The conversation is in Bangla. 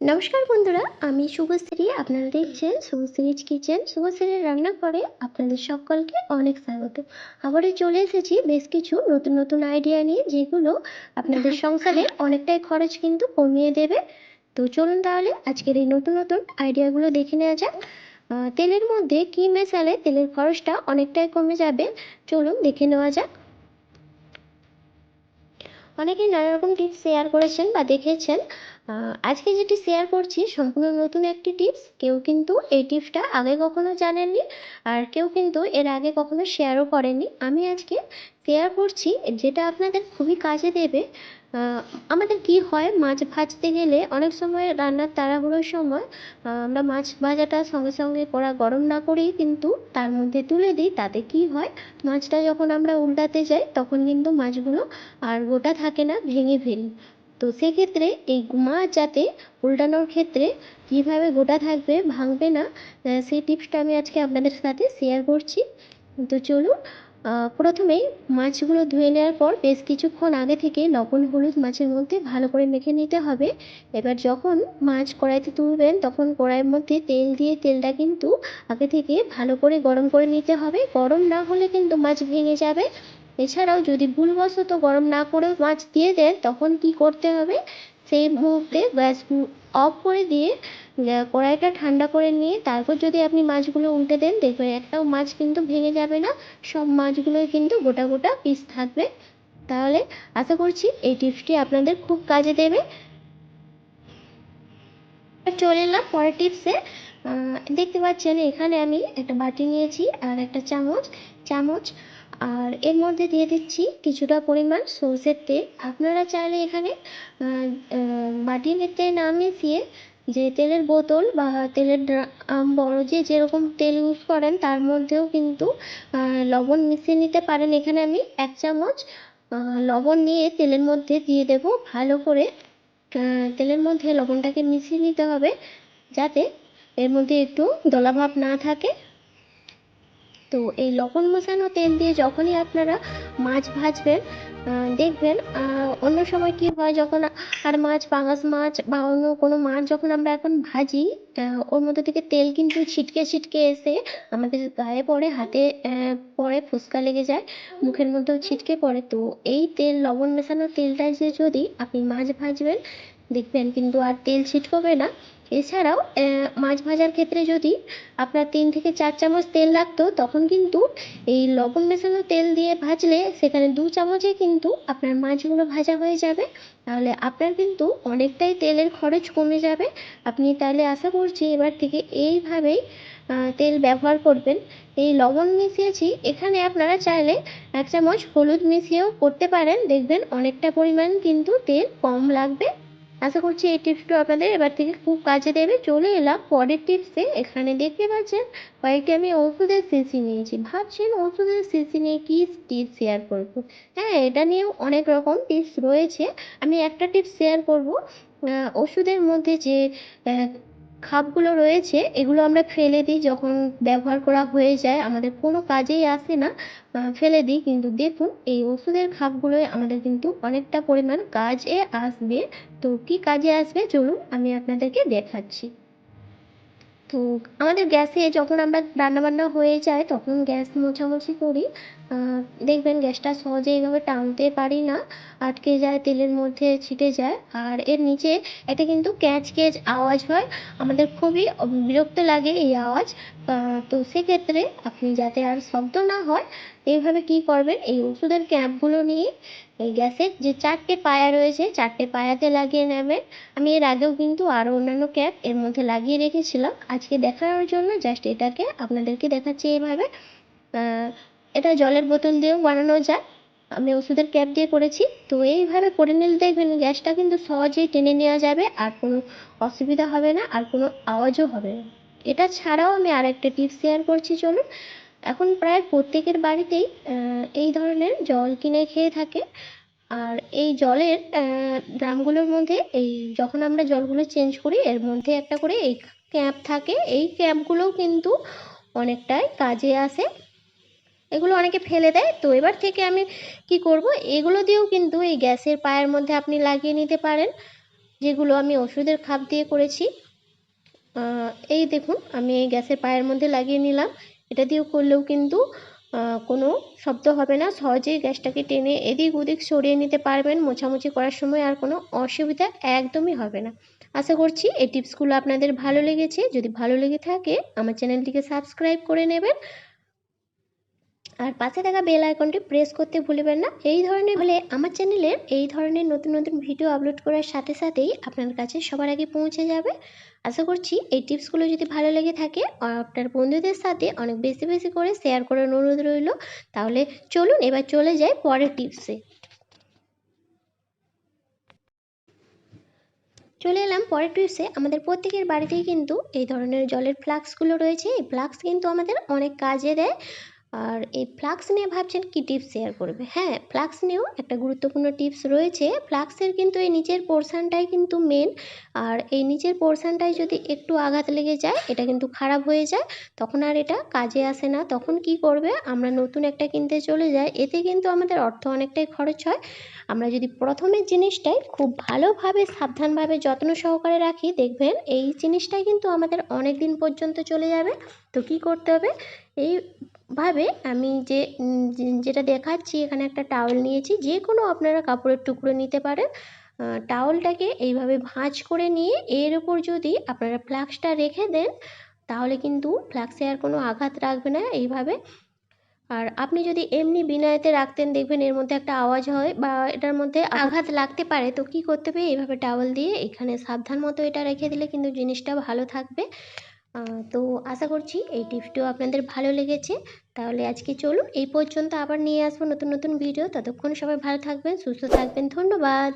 নমস্কার বন্ধুরা আমি শুভশ্রী। আপনারা দেখছেন শুভশ্রীজ কিচেন। শুভশ্রীর রান্নাঘরে আপনাদের সকলকে অনেক স্বাগত। আবারও চলে এসেছি বেশ কিছু নতুন নতুন আইডিয়া নিয়ে যেগুলো আপনাদের সংসারে অনেকটাই খরচ কিন্তু কমিয়ে দেবে। তো চলুন তাহলে আজকের এই নতুন নতুন আইডিয়াগুলো দেখে নেওয়া যাক। তেলের মধ্যে কি মেশালে তেলের খরচটা অনেকটাই কমে যাবে। চলুন দেখে নেওয়া যাক। অনেকেই নানা রকম টিপস শেয়ার করেছেন বা দেখেছেন। আজকে যেটি শেয়ার করছি, সম্পূর্ণ নতুন একটি টিপস কেউ কিন্তু এই টিপসটা আগে কখনো জানেননি, আর কেউ কিন্তু এর আগে কখনো শেয়ারও করেনি আমি আজকে শেয়ার করছি, যেটা আপনাদের খুবই কাজে দেবে। আমাদের কি হয়, মাছ ভাজতে গেলে অনেক সময় রান্নার তাড়াহুড়োর সময় আমরা মাছ ভাজাটা সঙ্গে সঙ্গে কড়া গরম না করেই কিন্তু তার মধ্যে তুলে দিই। তাতে কি হয়, মাছটা যখন আমরা উল্টাতে যাই, তখন কিন্তু মাছগুলো আর গোটা থাকে না, ভেঙে ফেলি। তো সেক্ষেত্রে এই মাছ যাতে উল্টানোর ক্ষেত্রে কীভাবে গোটা থাকবে, ভাঙবে না সেই টিপসটা আমি আজকে আপনাদের সাথে শেয়ার করছি। তো চলুন আহ, প্রথমেই মাছগুলো ধুয়ে নেওয়ার পর বেশ কিছুক্ষণ আগে থেকে লবণ হলুদ মাছের মধ্যে ভালো করে মেখে নিতে হবে। এবার যখন মাছ কড়াইতে তুলবেন তখন কড়াইয়ের মধ্যে তেল দিয়ে তেলটা কিন্তু আগে থেকে ভালো করে গরম করে নিতে হবে। গরম না হলে কিন্তু মাছ ভেঙে যাবে। এছাড়াও যদি ভুলবশত গরম না করেও মাছ দিয়ে দেন তখন কি করতে হবে? সেই মুহূর্তে গ্যাস অফ করে দিয়ে কড়াইটা ঠান্ডা করে নিয়ে তারপর যদি আপনি মাছগুলো উল্টে দেন, দেখবেন একটাও মাছ কিন্তু ভেঙে যাবে না। সব মাছগুলোই কিন্তু গোটা গোটা পিস থাকবে। তাহলে আশা করছি এই টিপসটি আপনাদের খুব কাজে দেবে। চলে এলাম পরের টিপসে। দেখতে পাচ্ছেন এখানে আমি একটা বাটি নিয়েছি আর একটা চামচ চামচ। আর এর মধ্যে দিয়ে দিচ্ছি কিছুটা পরিমাণ সর্ষের তেল। আপনারা চাইলে এখানে বাটির তেল না মিশিয়ে যে তেলের বোতল বা তেলের ড্রাম বড় যে যেরকম তেল ইউজ করেন, তার মধ্যেও কিন্তু লবণ মিশিয়ে নিতে পারেন। এখানে আমি এক চামচ লবণ নিয়ে তেলের মধ্যে দিয়ে দেব। ভালো করে তেলের মধ্যে লবণটাকে মিশিয়ে নিতে হবে, যাতে এর মধ্যে একটু দলাভাব না থাকে। তো এই লবণ মেশানো তেল দিয়ে যখনই আপনারা মাছ ভাজবেন দেখবেন অন্য সময় কি হয়, যখন আর মাছ, পাঙাশ মাছ বা অন্য কোনো মাছ যখন আমরা এখন ভাজি ওর মধ্যে থেকে তেল কিন্তু ছিটকে ছিটকে এসে আমাদের গায়ে পড়ে, হাতে পড়ে, ফুসকা লেগে যায়, মুখের মধ্যেও ছিটকে পড়ে। তো এই তেল, লবণ মেশানো তেলটা যে যদি আপনি মাছ ভাজবেন, দেখবেন কিন্তু আর তেল ছিটকবে না। এছাড়াও মাছ ভাজার ক্ষেত্রে যদি আপনার তিন থেকে চার চামচ তেল লাগতো, তখন কিন্তু এই লবণ মেশানো তেল দিয়ে ভাজলে সেখানে দু চামচে কিন্তু আপনার মাছগুলো ভাজা হয়ে যাবে। তাহলে আপনার কিন্তু অনেকটাই তেলের খরচ কমে যাবে। আপনি তাহলে আশা করছি এবার থেকে এইভাবেই তেল ব্যবহার করবেন। এই লবণ মিশিয়েছি, এখানে আপনারা চাইলে এক চামচ হলুদ মিশিয়েও করতে পারেন। দেখবেন অনেকটা পরিমাণ কিন্তু তেল কম লাগবে। আশা করছি এই টিপসটা আপনাদের এবার থেকে খুব কাজে দেবে। চলে এলাম পরের টিপসে। এখানে দেখতে পাচ্ছেন, কয়েকটি আমি ওষুধের সিসি নিয়েছি। ভাবছেন ওষুধের সিসি নিয়ে কী টিপস শেয়ার করব? হ্যাঁ এটা নিয়েও অনেক রকম টিপস রয়েছে। আমি একটা টিপস শেয়ার করব। ওষুধের মধ্যে যে খাপগুলো রয়েছে, এগুলো আমরা ফেলে দিই যখন ব্যবহার করা হয়ে যায়। আমাদের কোনো কাজেই আসে না ফেলে দিই। কিন্তু দেখুন, এই ওষুধের খাপগুলোয় আমাদের কিন্তু অনেকটা পরিমাণ কাজে আসবে। তো কি কাজে আসবে? চলুন আমি আপনাদেরকে দেখাচ্ছি। তো আমাদের গ্যাসে যখন আমরা রান্নাবান্না হয়ে যায়, তখন গ্যাস মোছামুছি করি। দেখবেন গ্যাসটা সহজে এইভাবে টানতে পারি না, আটকে যায়, তেলের মধ্যে ছিটে যায়। আর এর নিচে একটা কিন্তু ক্যাচ ক্যাচ আওয়াজ হয়। আমাদের খুবই বিরক্ত লাগে এই আওয়াজ। তো সেক্ষেত্রে আপনি যাতে আর শব্দ না হয়, এইভাবে কি করবেন? এই ওষুধের ক্যাপগুলো নিয়ে এই গ্যাসের যে চারটে পায়া রয়েছে, চারটে পায়াতে লাগিয়ে নেবেন। আমি এর আগেও কিন্তু আরও অন্যান্য ক্যাপ এর মধ্যে লাগিয়ে রেখেছিলাম। আজকে দেখানোর জন্য জাস্ট এটাকে আপনাদেরকে দেখাচ্ছি এইভাবে। এটা জলের বোতল দিয়েও বানানো যায়। আমি ওষুধের ক্যাপ দিয়ে করেছি। তো এইভাবে করে নিলে দেখবেন গ্যাসটা কিন্তু সহজেই টেনে নেওয়া যাবে, আর কোনো অসুবিধা হবে না, আর কোনো আওয়াজও হবে না। এটা ছাড়াও আমি আর একটা টিপস শেয়ার করছি, চলুন। এখন প্রায় প্রত্যেকের বাড়িতেই এই ধরনের জল কিনে খেয়ে থাকে। আর এই জলের ড্রামগুলোর মধ্যে এই যখন আমরা জলগুলো চেঞ্জ করি, এর মধ্যে একটা করে এই ক্যাপ থাকে। এই ক্যাপগুলোও কিন্তু অনেকটাই কাজে আসে। এগুলো অনেকে ফেলে দেয়। তো এবার থেকে আমি কি করব? এগুলো দিয়েও কিন্তু এই গ্যাসের পায়ের মধ্যে আপনি লাগিয়ে নিতে পারেন, যেগুলো আমি ওষুধের খাপ দিয়ে করেছি। এই দেখুন, আমি এই গ্যাসের পায়ের মধ্যে লাগিয়ে নিলাম। এটা দিয়েও করলেও কিন্তু কোনো শব্দ হবে না। সহজেই গ্যাসটাকে টেনে এদিক ওদিক সরিয়ে নিতে পারবেন। মোছামুছি করার সময় আর কোনো অসুবিধা একদমই হবে না। আশা করছি এই টিপসগুলো আপনাদের ভালো লেগেছে। যদি ভালো লেগে থাকে, আমার চ্যানেলটিকে সাবস্ক্রাইব করে নেবেন। আর পাশে থাকা বেল আইকনটি প্রেস করতে ভুলবেন না। এই ধরনের হলে আমার চ্যানেলের এই ধরনের নতুন নতুন ভিডিও আপলোড করার সাথে সাথেই আপনার কাছে সবার আগে পৌঁছে যাবে। আশা করছি এই টিপসগুলো যদি ভালো লেগে থাকে, আপনার বন্ধুদের সাথে অনেক বেশি বেশি করে শেয়ার করার অনুরোধ রইল। তাহলে চলুন এবার চলে যাই পরের টিপসে চলে এলাম পরের টিপসে আমাদের প্রত্যেকের বাড়িতেই কিন্তু এই ধরনের জলের ফ্লাক্সগুলো রয়েছে। এই ফ্লাক্স কিন্তু আমাদের অনেক কাজে দেয়। আর এই ফ্লাক্স নিয়ে ভাবছেন কি টিপস শেয়ার করবে? হ্যাঁ ফ্লাক্স নিয়েও একটা গুরুত্বপূর্ণ টিপস রয়েছে। ফ্লাক্সের কিন্তু এই নিচের পোর্শনটাই কিন্তু মেন আর এই নিচের পোর্শনটায় যদি একটু আঘাত লেগে যায়, এটা কিন্তু খারাপ হয়ে যায়। তখন আর এটা কাজে আসে না। তখন কি করবে? আমরা নতুন একটা কিনতে চলে যাই। এতে কিন্তু আমাদের অর্থ অনেকটাই খরচ হয়। আমরা যদি প্রথমের জিনিসটাই খুব ভালোভাবে, সাবধানভাবে যত্ন সহকারে রাখি, দেখবেন এই জিনিসটাই কিন্তু আমাদের অনেক দিন পর্যন্ত চলে যাবে। তো কি করতে হবে? এইভাবে আমি যে যেটা দেখাচ্ছি, এখানে একটা টাওয়েল নিয়েছি, যে কোনো আপনারা কাপড়ের টুকরো নিতে পারেন। টাওয়েলটাকে এইভাবে ভাঁজ করে নিয়ে এর উপর যদি আপনারা ফ্লাক্সটা রেখে দেন, তাহলে কিন্তু ফ্লাক্সে আর কোনো আঘাত রাখবে না এইভাবে। আর আপনি যদি এমনি বিনা এতে রাখতেন, দেখবেন এর মধ্যে একটা আওয়াজ হয় বা এটার মধ্যে আঘাত লাগতে পারে, তো কি করতে হবে? এইভাবে টাওয়েল দিয়ে এখানে সাবধান মতো এটা রেখে দিলে কিন্তু জিনিসটা ভালো থাকবে। তো আশা করছি এই টিপসটিও আপনাদের ভালো লেগেছে। তাহলে আজকে চলুন, এই পর্যন্ত আবার নিয়ে আসব নতুন নতুন ভিডিও। ততক্ষণ সবাই ভালো থাকবেন, সুস্থ থাকবেন। ধন্যবাদ।